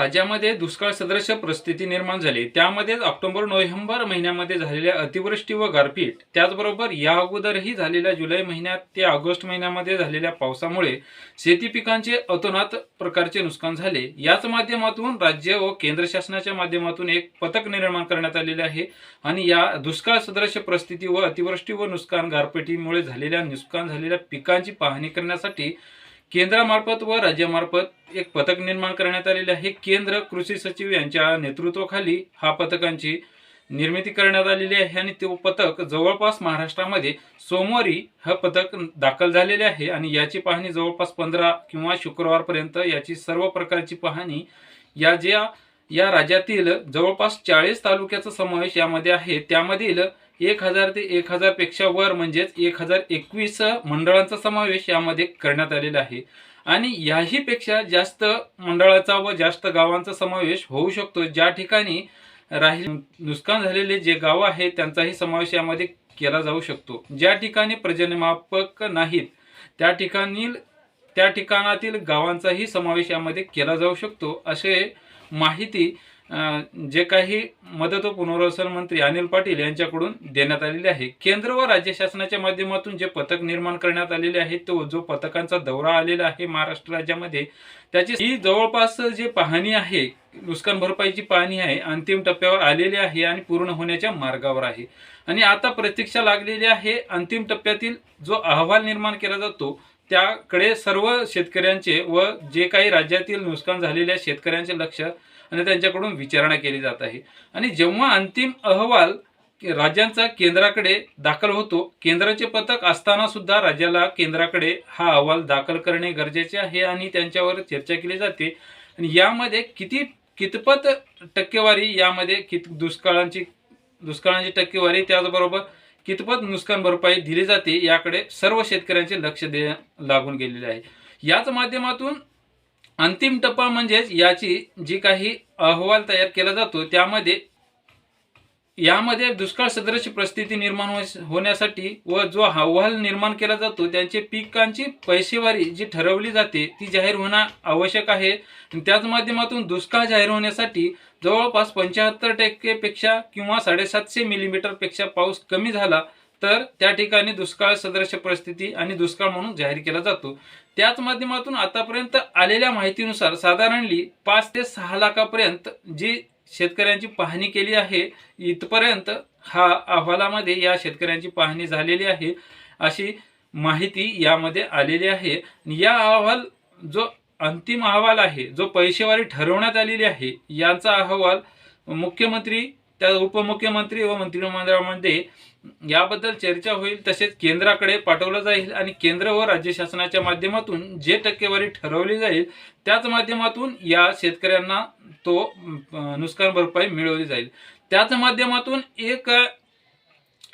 राज्यामध्ये दुष्काळ सदृश परिस्थिती निर्माण झाली. त्यामध्येच ऑक्टोबर नोव्हेंबर महिन्यामध्ये झालेल्या अतिवृष्टी व गारपीट. त्याचबरोबर या अगोदरही झालेल्या जुलै महिन्यात ते ऑगस्ट महिन्यामध्ये झालेल्या पावसामुळे शेती पिकांचे अतोनात प्रकारचे नुकसान झाले. याच माध्यमातून राज्य व केंद्र शासनाच्या माध्यमातून एक पथक निर्माण करण्यात आलेले आहे आणि या दुष्काळ सदृश परिस्थिती व अतिवृष्टी व नुकसान गारपिटीमुळे झालेल्या नुकसान झालेल्या पिकांची पाहणी करण्यासाठी केंद्रामार्फत व राज्यामार्फत एक पथक निर्माण करण्यात आलेले आहे. केंद्र कृषी सचिव यांच्या नेतृत्वाखाली हा पथकांची निर्मिती करण्यात आलेली आहे आणि ते पथक जवळपास महाराष्ट्रामध्ये सोमवारी हा पथक दाखल झालेले आहे आणि याची पाहणी जवळपास पंधरा किंवा शुक्रवारपर्यंत याची सर्व प्रकारची पाहणी या ज्या या राज्यातील जवळपास चाळीस तालुक्याचा समावेश यामध्ये आहे. त्यामधील एक हजार ते एक हजारपेक्षा वर म्हणजेच एक हजार एकवीस मंडळांचा समावेश यामध्ये करण्यात आलेला आहे. आणि याही पेक्षा जास्त मंडळाचा व जास्त गावांचा समावेश होऊ शकतो. ज्या ठिकाणी राहील नुकसान झालेले जे गाव आहेत त्यांचाही समावेश यामध्ये केला जाऊ शकतो. ज्या ठिकाणी पर्जन्यमापक नाहीत त्या ठिकाणी त्या ठिकाणातील गावांचाही समावेश यामध्ये केला जाऊ शकतो. असे माहिती जे काही मदत व पुनर्वसन मंत्री अनिल पाटील यांच्याकडून देण्यात आलेले आहे. केंद्र व राज्य शासनाच्या माध्यमातून जे पथक निर्माण करण्यात आलेले आहे तो जो पथकांचा दौरा आलेला आहे महाराष्ट्र राज्यामध्ये त्याची ही जवळपास जे पाहणी आहे नुकसान भरपाईची पाहणी आहे अंतिम टप्प्यावर आलेली आहे आणि पूर्ण होण्याच्या मार्गावर आहे. आणि आता प्रतीक्षा लागलेली आहे अंतिम टप्प्यातील जो अहवाल निर्माण केला जातो त्याकडे सर्व शेतकऱ्यांचे व जे काही राज्यातील नुकसान झालेल्या शेतकऱ्यांचे लक्ष आणि त्यांच्याकडून विचारणा केली जात आहे. आणि जेव्हा अंतिम अहवाल राज्यांचा केंद्राकडे दाखल होतो केंद्राचे पथक असताना सुद्धा राज्याला केंद्राकडे हा अहवाल दाखल करणे गरजेचे आहे आणि त्यांच्यावर चर्चा केली जाते. आणि यामध्ये किती कितपत टक्केवारी यामध्ये कित दुष्काळांची दुष्काळांची टक्केवारी त्याचबरोबर कितपत नुकसान भरपाई दिली जाते याकडे सर्व शेतकऱ्यांचे लक्ष दे लागून गेलेले आहे. याच माध्यमातून अंतिम टप्पा म्हणजेच याची जी काही अहवाल तयार केला जातो त्यामध्ये यामध्ये दुष्काळ सदृश परिस्थिती निर्माण होण्यासाठी व जो अहवाल निर्माण केला जातो त्यांचे पिकांची पैसेवारी जी ठरवली जाते ती जाहीर होणं आवश्यक आहे. त्याच माध्यमातून दुष्काळ जाहीर होण्यासाठी जवळपास पंच्याहत्तर टक्केपेक्षा किंवा साडेसातशे मिलीमीटरपेक्षा पाऊस कमी झाला तर त्या ठिकाणी दुष्काळ सदृश परिस्थिती आणि दुष्काळ म्हणून जाहीर केला जातो. त्याच माध्यमातून आतापर्यंत आलेल्या माहितीनुसार साधारणली पाच ते सहा लाखापर्यंत जी शेतकऱ्यांची पाहणी केली आहे. इथपर्यंत हा अहवालामध्ये या शेतकऱ्यांची पाहणी झालेली आहे अशी माहिती यामध्ये आलेली आहे. या अहवाल जो अंतिम अहवाल आहे जो पैसेवारी ठरवण्यात आलेली आहे यांचा अहवाल मुख्यमंत्री त्या उपमुख्यमंत्री व मंत्रिमंडळामध्ये याबद्दल चर्चा होईल तसेच केंद्राकडे पाठवलं जाईल आणि केंद्र व राज्य शासनाच्या माध्यमातून जे टक्केवारी ठरवली जाईल त्याच माध्यमातून या शेतकऱ्यांना तो नुकसान भरपाई मिळवली जाईल. त्याच माध्यमातून एक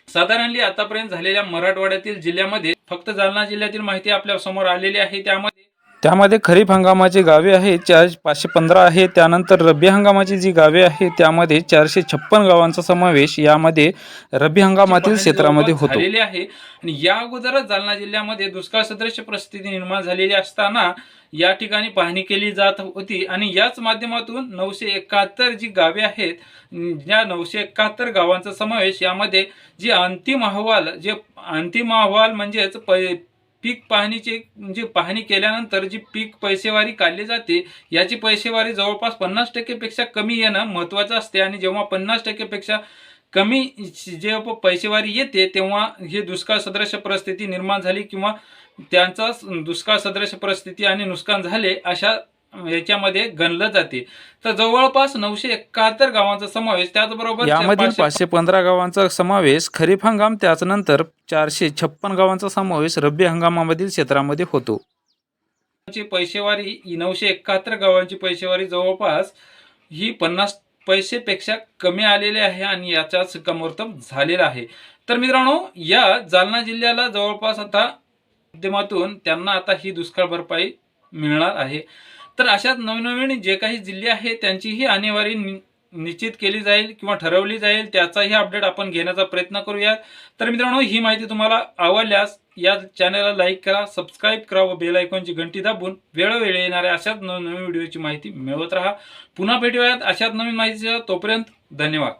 साधारणली आतापर्यंत झालेल्या मराठवाड्यातील जिल्ह्यामध्ये फक्त जालना जिल्ह्यातील माहिती आपल्यासमोर आलेली आहे. त्यामध्ये त्यामध्ये खरीप हंगामाची गावे आहेत चार पाचशे पंधरा आहे त्यानंतर रब्बी हंगामाची जी गावे आहेत त्यामध्ये चारशे छप्पन गावांचा समावेश यामध्ये रब्बी हंगामातील क्षेत्रामध्ये होतो. आहे. आणि या अगोदरच जालना जिल्ह्यामध्ये दुष्काळ सदृश परिस्थिती निर्माण झालेली असताना या ठिकाणी पाहणी केली जात होती. आणि याच माध्यमातून नऊशे एकाहत्तर जी गावे आहेत या नऊशे एकाहत्तर गावांचा समावेश यामध्ये जी अंतिम अहवाल जे अंतिम अहवाल म्हणजेच पै पीक पाहणीची म्हणजे पाहणी केल्यानंतर जी पीक पैसेवारी काढली जाते याची पैसेवारी जवळपास पन्नास टक्केपेक्षा कमी येणं महत्त्वाचं असते. आणि जेव्हा पन्नास टक्केपेक्षा कमी जे प- पैसेवारी येते तेव्हा हे दुष्काळ सदृश परिस्थिती निर्माण झाली किंवा त्यांचा दुष्काळ सदृश परिस्थिती आणि नुकसान झाले अशा याच्यामध्ये गणलं जाते. तर जवळपास नऊशे एकाहत्तर गावांचा समावेश त्याचबरोबर यामधील पाचशे पंधरा गावांचा समावेश खरीप हंगाम त्याच्यानंतर चारशे छप्पन गावांचा समावेश रब्बी हंगामामधील क्षेत्रामध्ये होतो. पैसेवारी नऊशे एकाहत्तर गावांची पैसेवारी जवळपास ही पन्नास पैसेपेक्षा कमी आलेली आहे आणि याचा शिक्कामोर्तब झालेला आहे. तर मित्रांनो या जालना जिल्ह्याला जवळपास आता माध्यमातून त्यांना आता ही दुष्काळ भरपाई मिळणार आहे. तर अशाच नवनवीन जे काही जिल्हे आहेत त्यांचीही आणेवारी नि- निश्चित केली जाईल किंवा ठरवली जाईल त्याचाही अपडेट आपण घेण्याचा प्रयत्न करूयात. तर मित्रांनो ही माहिती तुम्हाला आवडल्यास या चॅनलला लाईक करा सबस्क्राईब करा व बेल आयकॉनची घंटी दाबून वेळोवेळी येणाऱ्या अशाच नवनवीन व्हिडिओची माहिती मिळवत राहा. पुन्हा भेटूयात अशाच नवीन माहितीच्या तोपर्यंत धन्यवाद.